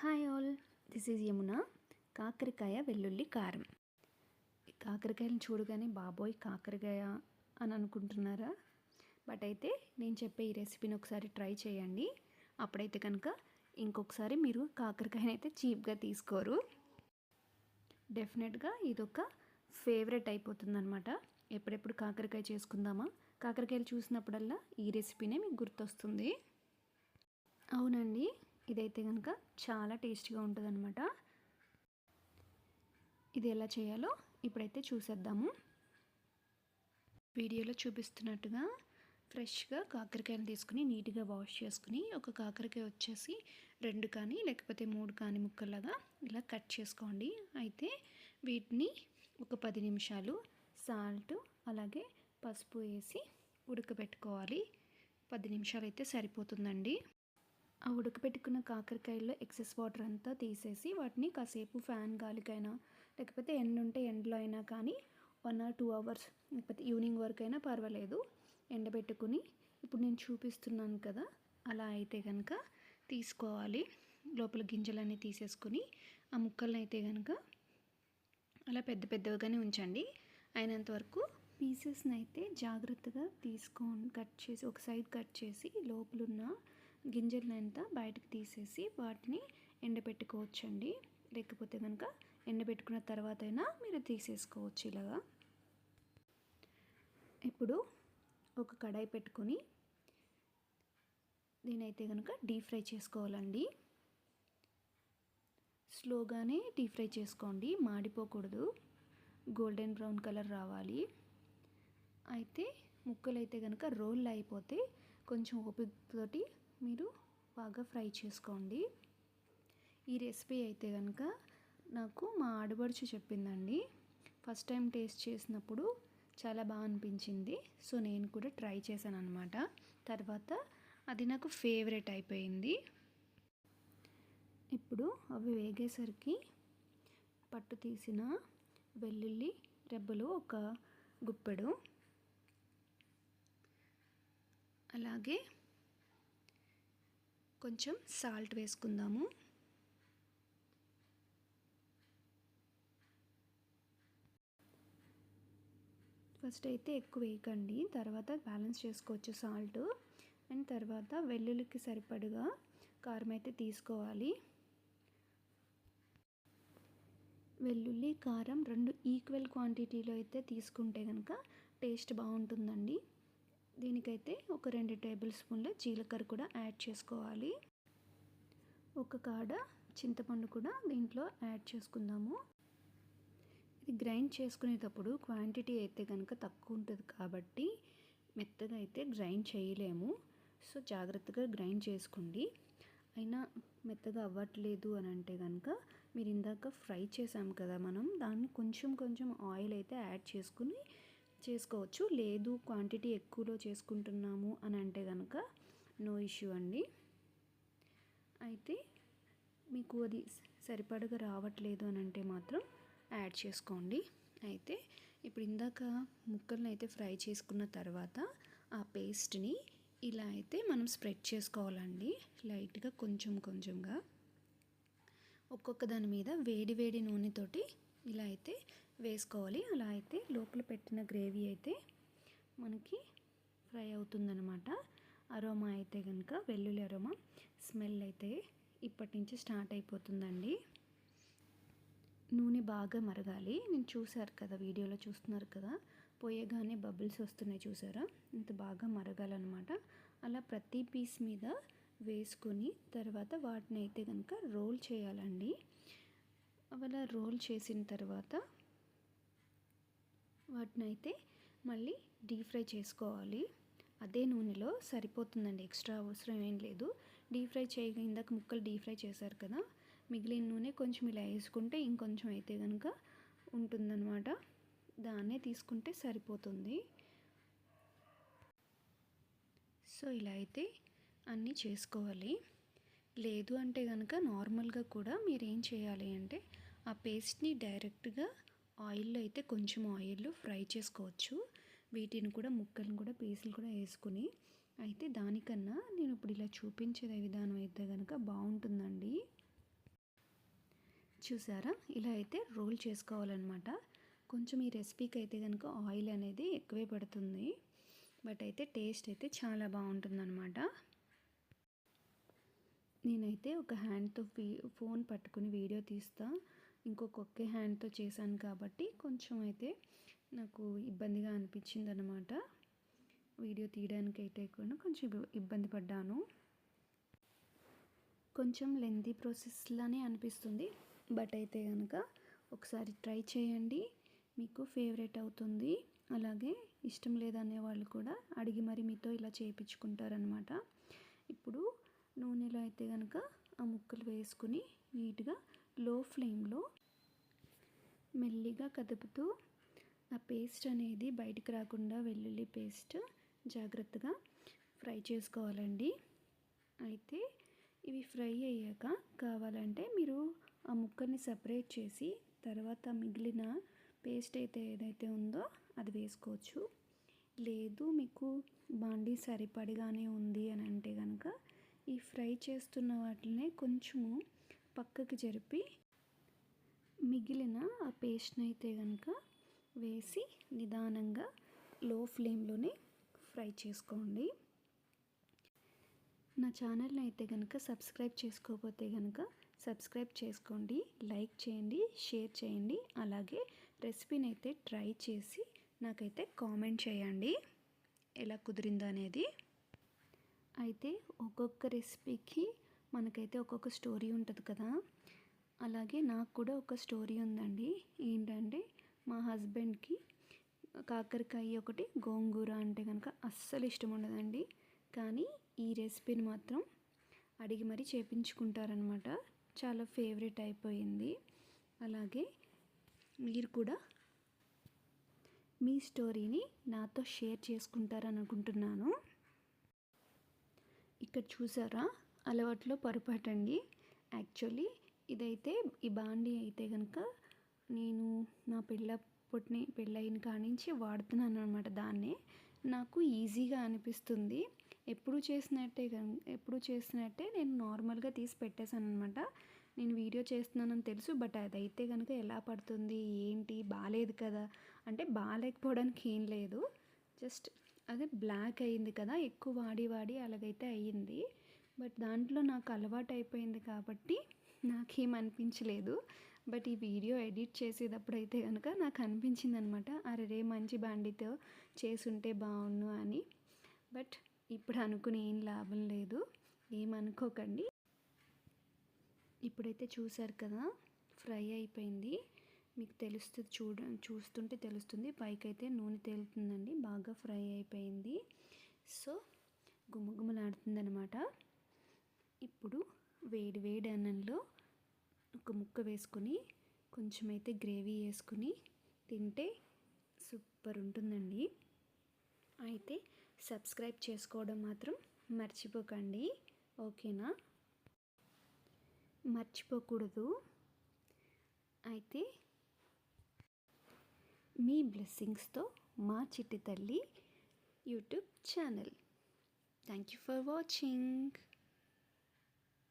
Hi all this is Yamuna కాకరకాయ వెల్లుల్లి కారం. కాకరకాయలను చూడగానే బాబోయ్ కాకరకాయ అని అనుకుంటున్నారా? బట్ అయితే నేను చెప్పే ఈ రెసిపీని ఒకసారి ట్రై చేయండి. అప్పుడైతే కనుక ఇంకొకసారి మీరు కాకరకాయని అయితే చీప్గా తీసుకోరు. డెఫినెట్గా ఇదొక ఫేవరెట్ అయిపోతుందనమాట ఎప్పుడెప్పుడు కాకరకాయ చేసుకుందామా? కాకరకాయలు చూసినప్పుడల్లా ఈ రెసిపీనే మీకు గుర్తొస్తుంది. అవునండి. ఇదైతే కనుక చాలా టేస్టీగా ఉంటుంది అనమాట ఇది ఎలా చేయాలో ఇప్పుడైతే చూసేద్దాము. వీడియోలో చూపిస్తున్నట్టుగా ఫ్రెష్గా కాకరకాయలు తీసుకుని నీట్గా వాష్ చేసుకుని ఒక కాకరకాయ వచ్చేసి రెండు కానీ లేకపోతే మూడు కానీ ముక్కలాగా ఇలా కట్ చేసుకోండి. అయితే వీటిని ఒక పది నిమిషాలు సాల్ట్ అలాగే పసుపు వేసి ఉడకబెట్టుకోవాలి. పది నిమిషాలు అయితే సరిపోతుందండి. ఆ ఉడకబెట్టుకున్న కాకరకాయల్లో ఎక్సెస్ వాటర్ అంతా తీసేసి వాటిని కాసేపు ఫ్యాన్ గాలికైనా లేకపోతే ఎండ ఉంటే ఎండలో అయినా కానీ వన్ ఆర్ టూ అవర్స్ లేకపోతే ఈవినింగ్ వరకు అయినా పర్వాలేదు ఎండబెట్టుకుని ఇప్పుడు నేను చూపిస్తున్నాను కదా అలా అయితే కనుక తీసుకోవాలి. లోపల గింజలన్నీ తీసేసుకుని ఆ ముక్కలను అయితే కనుక అలా పెద్ద పెద్దవిగానే ఉంచండి. అయినంత వరకు పీసెస్ని అయితే జాగ్రత్తగా తీసుకొని కట్ చేసి ఒక సైడ్ కట్ చేసి లోపలున్న గింజలంతా బయటకు తీసేసి వాటిని ఎండబెట్టుకోవచ్చండి. లేకపోతే కనుక ఎండబెట్టుకున్న తర్వాత అయినా మీరు తీసేసుకోవచ్చు ఇలాగా. ఇప్పుడు ఒక కడాయి పెట్టుకొని దీనైతే కనుక డీప్ ఫ్రై చేసుకోవాలండి. స్లోగానే డీప్ ఫ్రై చేసుకోండి మాడిపోకూడదు. గోల్డెన్ బ్రౌన్ కలర్ రావాలి. అయితే ముక్కలు అయితే కనుక రోల్ అయిపోతే కొంచెం ఓపికతోటి మీరు బాగా ఫ్రై చేసుకోండి. ఈ రెసిపీ అయితే కనుక నాకు మా ఆడబడుచు చెప్పిందండి. ఫస్ట్ టైం టేస్ట్ చేసినప్పుడు చాలా బాగా అనిపించింది. సో నేను కూడా ట్రై చేశాను అనమాట తర్వాత అది నాకు ఫేవరెట్ అయిపోయింది. ఇప్పుడు అవి వేగేసరికి పట్టు తీసిన వెల్లుల్లి రెబ్బలు ఒక గుప్పెడు. అలాగే కొంచెం సాల్ట్ వేసుకుందాము. ఫస్ట్ అయితే ఎక్కువ వేయకండి తర్వాత బ్యాలెన్స్ చేసుకోవచ్చు సాల్ట్. అండ్ తర్వాత వెల్లుల్లికి సరిపడగా కారం అయితే తీసుకోవాలి. వెల్లుల్లి కారం రెండు ఈక్వల్ క్వాంటిటీలో అయితే తీసుకుంటే కనుక టేస్ట్ బాగుంటుందండి. దీనికైతే ఒక రెండు టేబుల్ స్పూన్ల జీలకర్ర కూడా యాడ్ చేసుకోవాలి. ఒక కాడ చింతపండు కూడా దీంట్లో యాడ్ చేసుకుందాము. ఇది గ్రైండ్ చేసుకునేటప్పుడు క్వాంటిటీ అయితే కనుక తక్కువ ఉంటుంది కాబట్టి మెత్తగా అయితే గ్రైండ్ చేయలేము. సో జాగ్రత్తగా గ్రైండ్ చేసుకోండి. అయినా మెత్తగా అవ్వట్లేదు అని అంటే కనుక మీరు ఇందాక ఫ్రై చేసాం కదా మనం దాన్ని కొంచెం కొంచెం ఆయిల్ అయితే యాడ్ చేసుకుని చేసుకోవచ్చు. లేదు క్వాంటిటీ ఎక్కువలో చేసుకుంటున్నాము అని అంటే కనుక నో ఇష్యూ అండి. అయితే మీకు అది సరిపడగా రావట్లేదు అని అంటే మాత్రం యాడ్ చేసుకోండి. అయితే ఇప్పుడు ఇందాక ముక్కలను అయితే ఫ్రై చేసుకున్న తర్వాత ఆ పేస్ట్ని ఇలా అయితే మనం స్ప్రెడ్ చేసుకోవాలండి. లైట్గా కొంచెం కొంచెంగా. ఒక్కొక్క దాని మీద వేడి వేడి నూనెతోటి ఇలా అయితే వేసుకోవాలి. అలా అయితే లోపల పెట్టిన గ్రేవీ అయితే మనకి ఫ్రై అవుతుందనమాట అరోమా అయితే కనుక వెల్లుల్లి అరోమా స్మెల్ అయితే ఇప్పటి నుంచి స్టార్ట్ అయిపోతుందండి. నూనె బాగా మరగాలి. నేను చూశారు కదా వీడియోలో చూస్తున్నారు కదా పోయేగానే బబుల్స్ వస్తున్నాయి చూసారా ఇంత బాగా మరగాలన్నమాట. అలా ప్రతి పీస్ మీద వేసుకొని తర్వాత వాటిని అయితే కనుక రోల్ చేయాలండి. అలా రోల్ చేసిన తర్వాత వాటిని అయితే మళ్ళీ డీప్ ఫ్రై చేసుకోవాలి. అదే నూనెలో సరిపోతుందండి. ఎక్స్ట్రా అవసరం ఏం లేదు. డీప్ ఫ్రై చేయగా ఇందాక ముక్కలు డీప్ ఫ్రై చేశారు కదా. మిగిలిన నూనె కొంచెం ఇలా వేసుకుంటే ఇంకొంచెం అయితే కనుక ఉంటుందన్నమాట. దాన్నే తీసుకుంటే సరిపోతుంది. సో ఇలా అయితే అన్నీ చేసుకోవాలి. లేదు అంటే కనుక నార్మల్గా కూడా మీరు ఏం చేయాలి అంటే ఆ పేస్ట్ని డైరెక్ట్గా ఆయిల్లో అయితే కొంచెం ఆయిల్ ఫ్రై చేసుకోవచ్చు. వీటిని కూడా ముక్కలను కూడా పీసులు కూడా వేసుకుని అయితే దానికన్నా నేను ఇప్పుడు ఇలా చూపించే విధానం అయితే కనుక బాగుంటుందండి. చూసారా? ఇలా అయితే రోల్ చేసుకోవాలన్నమాట. కొంచెం ఈ రెసిపీకి అయితే కనుక ఆయిల్ అనేది ఎక్కువే పడుతుంది. బట్ అయితే టేస్ట్ అయితే చాలా బాగుంటుందన్నమాట. నేనైతే ఒక హ్యాండ్తో ఫోన్ పట్టుకుని వీడియో తీస్తాను ఇంకొక ఒకే హ్యాండ్తో చేశాను కాబట్టి కొంచెం అయితే నాకు ఇబ్బందిగా అనిపించింది అనమాట వీడియో తీయడానికి అయితే కూడా కొంచెం ఇబ్బంది పడ్డాను. కొంచెం లెంతీ ప్రాసెస్లానే అనిపిస్తుంది. బట్ అయితే కనుక ఒకసారి ట్రై చేయండి. మీకు ఫేవరెట్ అవుతుంది. అలాగే ఇష్టం లేదనే వాళ్ళు కూడా అడిగి మరి మీతో ఇలా చేయించుకుంటారనమాట ఇప్పుడు నూనెలో అయితే కనుక ఆ ముక్కలు వేసుకుని నీట్గా లో ఫ్లేమ్లో మెల్లిగా కదుపుతూ ఆ పేస్ట్ అనేది బయటికి రాకుండా వెల్లుల్లి పేస్ట్ జాగ్రత్తగా ఫ్రై చేసుకోవాలండి. అయితే ఇవి ఫ్రై అయ్యాక కావాలంటే మీరు ఆ ముక్కని సపరేట్ చేసి తర్వాత మిగిలిన పేస్ట్ అయితే ఏదైతే ఉందో అది వేసుకోవచ్చు. లేదు మీకు బాండీ సరిపడిగానే ఉంది అని అంటే కనుక ఈ ఫ్రై చేస్తున్న వాటినే కొంచెము పక్కకి జరిపి మిగిలిన ఆ పేస్ట్ని అయితే కనుక వేసి నిదానంగా లో ఫ్లేమ్లోనే ఫ్రై చేసుకోండి. నా ఛానల్ని అయితే కనుక సబ్స్క్రైబ్ చేసుకోకపోతే కనుక సబ్స్క్రైబ్ చేసుకోండి లైక్ చేయండి షేర్ చేయండి అలాగే రెసిపీని అయితే ట్రై చేసి నాకైతే కామెంట్ చేయండి. ఎలా కుదిరిందో అనేది అయితే ఒక్కొక్క రెసిపీకి మనకైతే ఒక్కొక్క స్టోరీ ఉంటుంది కదా. అలాగే నాకు కూడా ఒక స్టోరీ ఉందండి. ఏంటంటే మా హస్బెండ్కి కాకరకాయ ఒకటి గోంగూర అంటే కనుక అస్సలు ఇష్టం ఉండదండి. కానీ ఈ రెసిపీని మాత్రం అడిగి మరీ చేపించుకుంటారనమాట చాలా ఫేవరెట్ అయిపోయింది. అలాగే మీరు కూడా మీ స్టోరీని నాతో షేర్ చేసుకుంటారని అనుకుంటున్నాను. ఇక్కడ చూసారా? అలవాట్లో పొరపాటండి. యాక్చువల్లీ ఇదైతే ఈ బాండి అయితే కనుక నేను నా పెళ్ళ పుట్టిన పెళ్ళయిన కానించి వాడుతున్నాను అనమాట దాన్నే. నాకు ఈజీగా అనిపిస్తుంది. ఎప్పుడు చేసినట్టే ఎప్పుడు చేసినట్టే నేను నార్మల్గా తీసి పెట్టేశాను అనమాట నేను వీడియో చేస్తున్నానని తెలుసు బట్ అదైతే కనుక ఎలా పడుతుంది ఏంటి బాగాలేదు కదా. అంటే బాగాలేకపోవడానికి ఏం లేదు. జస్ట్ అదే బ్లాక్ అయ్యింది కదా ఎక్కువ వాడి వాడి అలాగైతే అయ్యింది. బట్ దాంట్లో నాకు అలవాటు అయిపోయింది కాబట్టి నాకేం అనిపించలేదు బట్ ఈ వీడియో ఎడిట్ చేసేటప్పుడు అయితే కనుక నాకు అనిపించింది అనమాట అరే రే మంచి బండితో చేసుంటే బాగుండు అని. బట్ ఇప్పుడు అనుకుని ఏం లాభం లేదు ఏమనుకోకండి. ఇప్పుడైతే చూసారు కదా ఫ్రై అయిపోయింది. మీకు తెలుస్తుంది చూడ చూస్తుంటే తెలుస్తుంది పైకైతే నూనె తేలుతుందండి బాగా ఫ్రై అయిపోయింది. సో గుమ్మగుమ్మలాడుతుంది అనమాట ఇప్పుడు వేడి వేడి అన్నంలో ఒక ముక్క వేసుకొని కొంచెం అయితే గ్రేవీ వేసుకుని తింటే సూపర్ ఉంటుందండి. అయితే సబ్స్క్రైబ్ చేసుకోవడం మాత్రం మర్చిపోకండి. ఓకేనా? మర్చిపోకూడదు. అయితే మీ బ్లెస్సింగ్స్తో మా చిట్టి తల్లి YouTube channel. Thank you for watching.